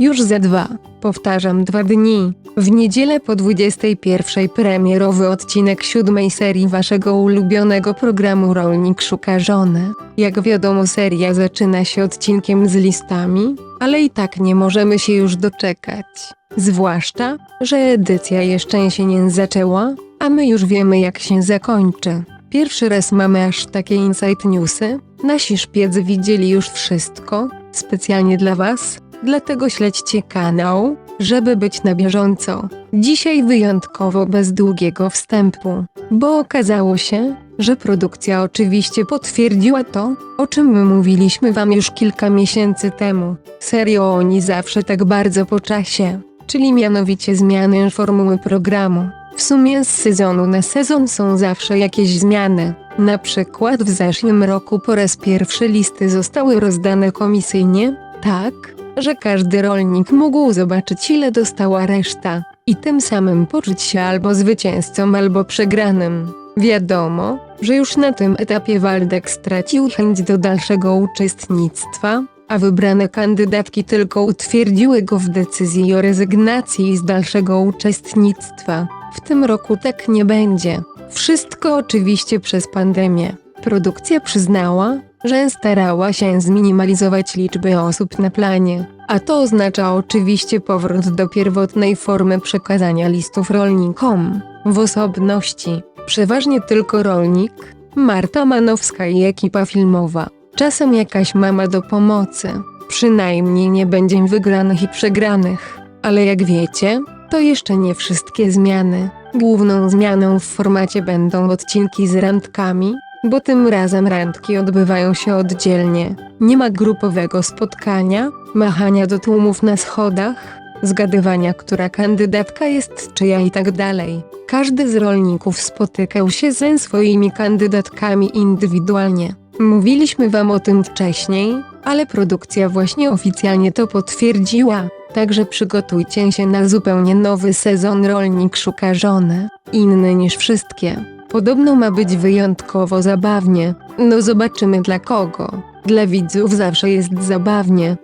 Już za dwa, powtarzam dwa dni. W niedzielę po 21 premierowy odcinek siódmej serii waszego ulubionego programu Rolnik szuka żony. Jak wiadomo seria zaczyna się odcinkiem z listami, ale i tak nie możemy się już doczekać. Zwłaszcza, że edycja jeszcze się nie zaczęła, a my już wiemy jak się zakończy. Pierwszy raz mamy aż takie inside newsy. Nasi szpiedzy widzieli już wszystko, specjalnie dla Was, dlatego śledźcie kanał, żeby być na bieżąco. Dzisiaj wyjątkowo bez długiego wstępu, bo okazało się, że produkcja oczywiście potwierdziła to, o czym my mówiliśmy Wam już kilka miesięcy temu. Serio oni zawsze tak bardzo po czasie, czyli mianowicie zmiany formuły programu. W sumie z sezonu na sezon są zawsze jakieś zmiany. Na przykład w zeszłym roku po raz pierwszy listy zostały rozdane komisyjnie, tak, że każdy rolnik mógł zobaczyć ile dostała reszta i tym samym poczuć się albo zwycięzcą, albo przegranym. Wiadomo, że już na tym etapie Waldek stracił chęć do dalszego uczestnictwa, a wybrane kandydatki tylko utwierdziły go w decyzji o rezygnacji z dalszego uczestnictwa. W tym roku tak nie będzie. Wszystko oczywiście przez pandemię. Produkcja przyznała, że starała się zminimalizować liczby osób na planie, a to oznacza oczywiście powrót do pierwotnej formy przekazania listów rolnikom. W osobności, przeważnie tylko rolnik, Marta Manowska i ekipa filmowa. Czasem jakaś mama do pomocy. Przynajmniej nie będzie wygranych i przegranych. Ale jak wiecie, to jeszcze nie wszystkie zmiany. Główną zmianą w formacie będą odcinki z randkami, bo tym razem randki odbywają się oddzielnie. Nie ma grupowego spotkania, machania do tłumów na schodach, zgadywania, która kandydatka jest czyja i tak dalej. Każdy z rolników spotykał się ze swoimi kandydatkami indywidualnie. Mówiliśmy wam o tym wcześniej, ale produkcja właśnie oficjalnie to potwierdziła. Także przygotujcie się na zupełnie nowy sezon Rolnik szuka żony, inny niż wszystkie. Podobno ma być wyjątkowo zabawnie. No zobaczymy dla kogo. Dla widzów zawsze jest zabawnie,